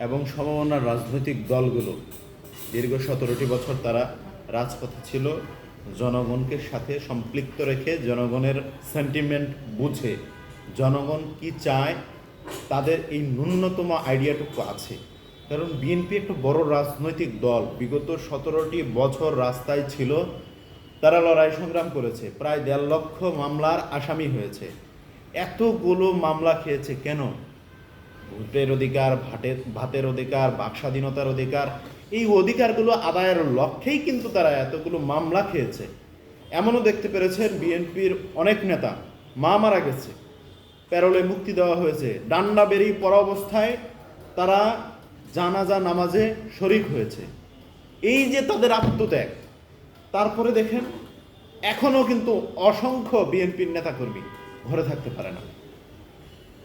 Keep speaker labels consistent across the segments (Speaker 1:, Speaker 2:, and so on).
Speaker 1: এবং সমমনার রাজনৈতিক দলগুলো দীর্ঘ সতেরোটি বছর তারা রাজপথে ছিল, জনগণকে সাথে সম্পৃক্ত রেখে জনগণের সেন্টিমেন্ট বুঝে জনগণ কি চায় তাদের এই ন্যূনতম আইডিয়াটুকু আছে। কারণ বিএনপি একটা বড় রাজনৈতিক দল, বিগত সতেরোটি বছর রাস্তায় ছিল, তারা লড়াই সংগ্রাম করেছে, প্রায় দেড় লক্ষ মামলার আসামি হয়েছে। এতগুলো মামলা খেয়েছে কেন? ভোটের অধিকার, ভাটের, ভাতের অধিকার বাক স্বাধীনতার অধিকার, এই অধিকারগুলো আদায়ের লক্ষ্যেই কিন্তু তারা এতগুলো মামলা খেয়েছে। এমনও দেখতে পেরেছেন বিএনপির অনেক নেতা, মা মারা গেছে, প্যারোলে মুক্তি দেওয়া হয়েছে, ডান্ডা বেরিয়ে পড়া অবস্থায় তারা জানাজা নামাজে শরিক হয়েছে। এই যে তাদের আত্মত্যাগ, তারপরে দেখেন, এখনও কিন্তু অসংখ্য বিএনপির নেতাকর্মী ঘরে থাকতে পারে না।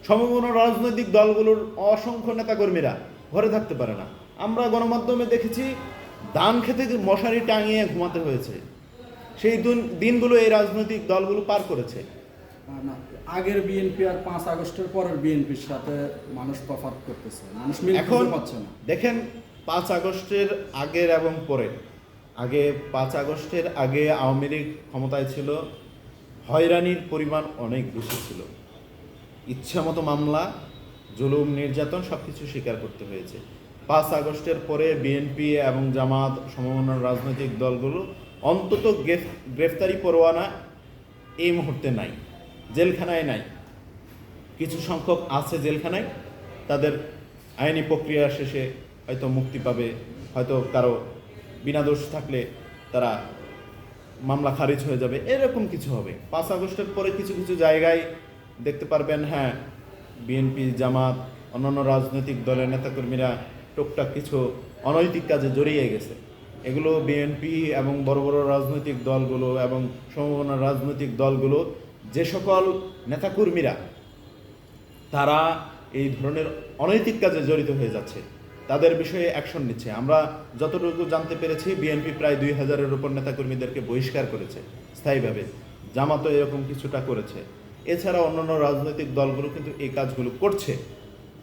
Speaker 1: সমগ্র রাজনৈতিক দলগুলোর অসংখ্য নেতাকর্মীরা ঘরে থাকতে পারে না। আমরা গণমাধ্যমে দেখেছি ধান খেতে মশারি টাঙিয়ে ঘুমাতে হয়েছে। সেই দিন- দিনগুলো এই রাজনৈতিক দলগুলো পার করেছে।
Speaker 2: না, আগের বিএনপি আর পাঁচ আগস্টের পরের বিএনপির সাথে মানুষ তফাৎ করতেছে মানুষ
Speaker 1: এখন
Speaker 2: পাচ্ছে না।
Speaker 1: দেখেন পাঁচ আগস্টের আগের এবং পরে আগে পাঁচ আগস্টের আগে আওয়ামী লীগ ক্ষমতায় ছিল হয়রানির পরিমাণ অনেক বেশি ছিল। ইচ্ছা মতো মামলা, জুলুম, নির্যাতন সব কিছু স্বীকার করতে হয়েছে। পাঁচ আগস্টের পরে বিএনপি এবং জামাত সমমনার রাজনৈতিক দলগুলো অন্তত গ্রেফতারি পরোয়ানা এই মুহূর্তে নাই, জেলখানায় নাই। কিছু সংখ্যক আছে জেলখানায়, তাদের আইনি প্রক্রিয়া শেষে হয়তো মুক্তি পাবে, হয়তো কারও বিনা দোষ থাকলে তারা মামলা খারিজ হয়ে যাবে, এরকম কিছু হবে। পাঁচ আগস্টের পরে কিছু কিছু জায়গায় দেখতে পারবেন হ্যাঁ বিএনপি, জামাত, অন্যান্য রাজনৈতিক দলের নেতাকর্মীরা টুকটাক কিছু অনৈতিক কাজে জড়িয়ে গেছে। এগুলো বিএনপি এবং বড় বড় রাজনৈতিক দলগুলো এবং সমমনা রাজনৈতিক দলগুলো, যে সকল নেতাকর্মীরা, তারা এই ধরনের অনৈতিক কাজে জড়িত হয়ে যাচ্ছে, তাদের বিষয়ে অ্যাকশন নিচ্ছে। আমরা যতটুকু জানতে পেরেছি, বিএনপি প্রায় দুই হাজারের উপর নেতাকর্মীদেরকে বহিষ্কার করেছে স্থায়ীভাবে। জামাতও এরকম কিছুটা করেছে। এছাড়া অন্যান্য রাজনৈতিক দলগুলো কিন্তু এই কাজগুলো করছে।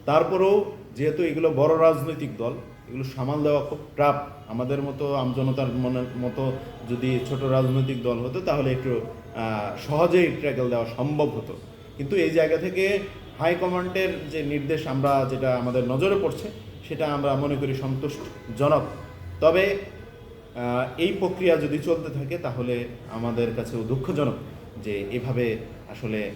Speaker 1: তারপরেও যেহেতু এগুলো বড় রাজনৈতিক দল, এগুলো সামাল দেওয়া খুব টাফ আমাদের মতো আমজনতার মনের মতো যদি ছোট রাজনৈতিক দল হতো, তাহলে একটু সহজেই ট্র্যাকেল দেওয়া সম্ভব হতো। কিন্তু এই জায়গা থেকে হাইকমান্ডের যে নির্দেশ আমরা, যেটা আমাদের নজরে পড়ছে, সেটা আমরা মনে করি সন্তোষজনক। তবে এই প্রক্রিয়া যদি চলতে থাকে, তাহলে আমাদের কাছেও দুঃখজনক। যে এভাবে আসলে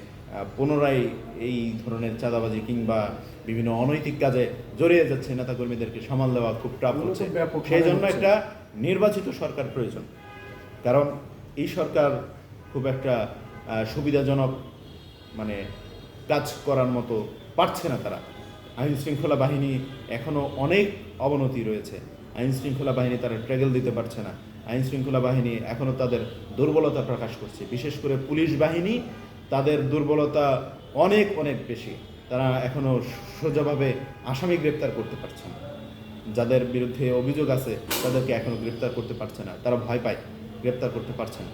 Speaker 1: পুনরায় এই ধরনের চাঁদাবাজি কিংবা বিভিন্ন অনৈতিক কাজে জড়িয়ে যাচ্ছে নেতাকর্মীদেরকে সামাল দেওয়া খুব টাফ হচ্ছে।
Speaker 2: ব্যাপক
Speaker 1: সেই জন্য একটা নির্বাচিত সরকার প্রয়োজন। কারণ এই সরকার খুব একটা সুবিধাজনক মানে কাজ করার মতো পারছে না তারা। আইন শৃঙ্খলা বাহিনী এখনও অনেক অবনতি রয়েছে। আইন শৃঙ্খলা বাহিনী তারা ট্র্যাগেল দিতে পারছে না। আইন শৃঙ্খলা বাহিনী এখনও তাদের দুর্বলতা প্রকাশ করছে। বিশেষ করে পুলিশ বাহিনী তাদের দুর্বলতা অনেক অনেক বেশি। তারা এখনও সোজাভাবে আসামি গ্রেপ্তার করতে পারছে না। যাদের বিরুদ্ধে অভিযোগ আছে তাদেরকে এখনও গ্রেপ্তার করতে পারছে না। তারা ভয় পায়, গ্রেপ্তার করতে পারছে না।